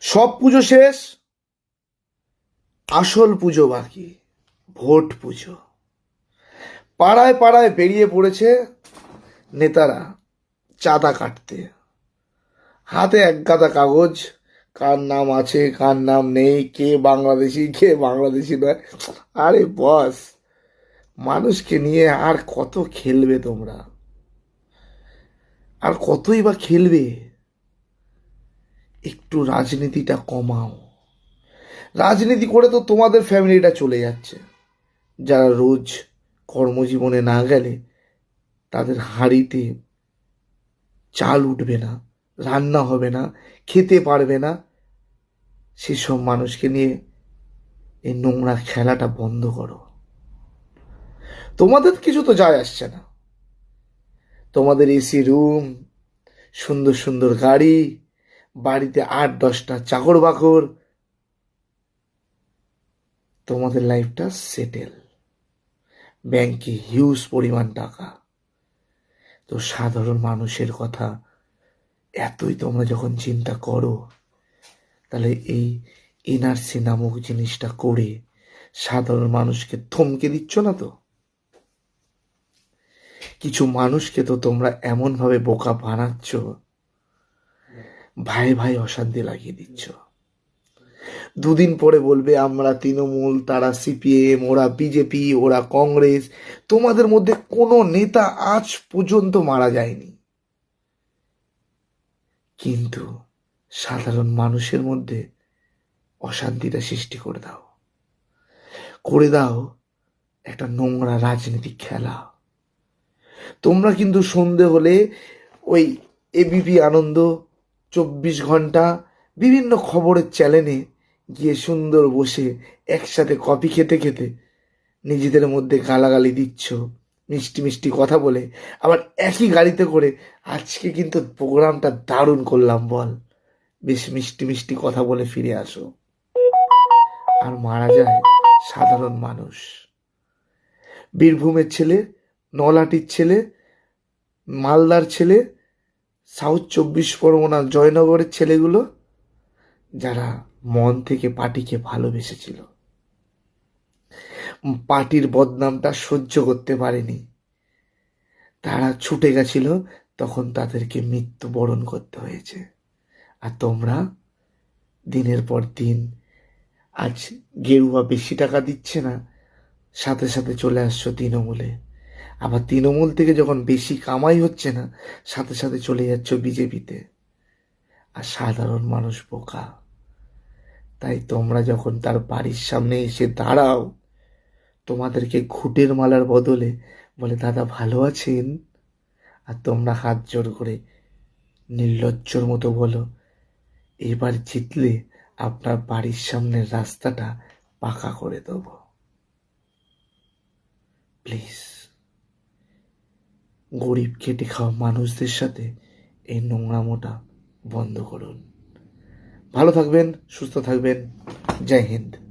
সব পুজো শেষ, আসল পুজো বাকি, ভোট পুজো। পাড়ায় পাড়ায় বেরিয়ে পড়েছে নেতারা চাঁদা কাটতে। হাতে এক গাদা কাগজ, কার নাম আছে, কার নাম নেই, কে বাংলাদেশি কে বাংলাদেশি নয়। আরে বস, মানুষকে নিয়ে আর কত খেলবে তোমরা? আর কতই বা খেলবে? একটু রাজনীতিটা কমাও। রাজনীতি করে তো তোমাদের ফ্যামিলিটা চলে যাচ্ছে। যারা রোজ কর্মজীবনে না গেলে তাদের হাঁড়িতে চাল উঠবে না, রান্না হবে না, খেতে পারবে না। সেসব মানুষকে নিয়ে এই নোংরা খেলাটা বন্ধ করো। তোমাদের কিছু তো যায় আসছে না। তোমাদের এসি রুম, সুন্দর সুন্দর গাড়ি বাড়িতে আট, দশটা চাকর বাকর, তোমাদের লাইফটা সেটেল ব্যাংকে হিউজ পরিমাণ টাকা। তো সাধারণ মানুষের কথা, এতই তোমরা যখন চিন্তা করো, তাহলে এই এনআরসি নামক জিনিসটা করে সাধারণ মানুষকে থমকে দিচ্ছ না তো? কিছু মানুষকে তো তোমরা এমনভাবে বোকা বানাচ্ছ ভাই ভাই অশান্তি লাগিয়ে দিচ্ছ। দুদিন পরে বলবে, আমরা তৃণমূল, তারা সিপিএম, ওরা বিজেপি, ওরা কংগ্রেস, তোমাদের মধ্যে কোনো নেতা আজ পর্যন্ত মারা যায়নি। কিন্তু সাধারণ মানুষের মধ্যে অশান্তিটা সৃষ্টি করে দাও। করে দাও একটা নোংরা রাজনীতিক খেলা। তোমরা কিন্তু সন্ধে হলে ওই এবিপি আনন্দ চব্বিশ ঘণ্টা বিভিন্ন খবরের চ্যানেলে গিয়ে সুন্দর বসে একসাথে কফি খেতে খেতে নিজেদের মধ্যে গালাগালি দিচ্ছ, মিষ্টি মিষ্টি কথা বলে, আবার একই গাড়িতে করে আজকে কিন্তু প্রোগ্রামটা দারুণ করলাম বল। বেশ মিষ্টি মিষ্টি কথা বলে ফিরে আসো। আর মারা যায় সাধারণ মানুষ। বীরভূমের ছেলে, নলাটির ছেলে, মালদার ছেলে সাউথ চব্বিশ পরগনা জয়নগরের ছেলেগুলো, যারা মন থেকে পার্টিকে ভালোবেসেছিল। পার্টির বদনামটা সহ্য করতে পারেনি। তারা ছুটে গেছিল, তখন তাদেরকে মৃত্যুবরণ করতে হয়েছে। আর তোমরা দিনের পর দিন আজ গেরুয়া বেশি টাকা দিচ্ছে না, সাথে সাথে চলে আসছো তৃণমূলে। আবার তৃণমূল থেকে যখন বেশি কামাই হচ্ছে না, সাথে সাথে চলে যাচ্ছ বিজেপিতে। আর সাধারণ মানুষ বোকা। তাই তোমরা যখন তার বাড়ির সামনে এসে দাঁড়াও, তোমাদেরকে ঘুটের মালার বদলে বলে, দাদা ভালো আছেন? আর তোমরা হাত জোর করে নির্লজ্জর মতো বলো, এবার জিতলে আপনার বাড়ির সামনের রাস্তাটা পাকা করে দেবো। প্লিজ। গরিব খেটে খাওয়া মানুষদের সাথে এই নোংরামোটা বন্ধ করুন। ভালো থাকবেন, সুস্থ থাকবেন। জয় হিন্দ।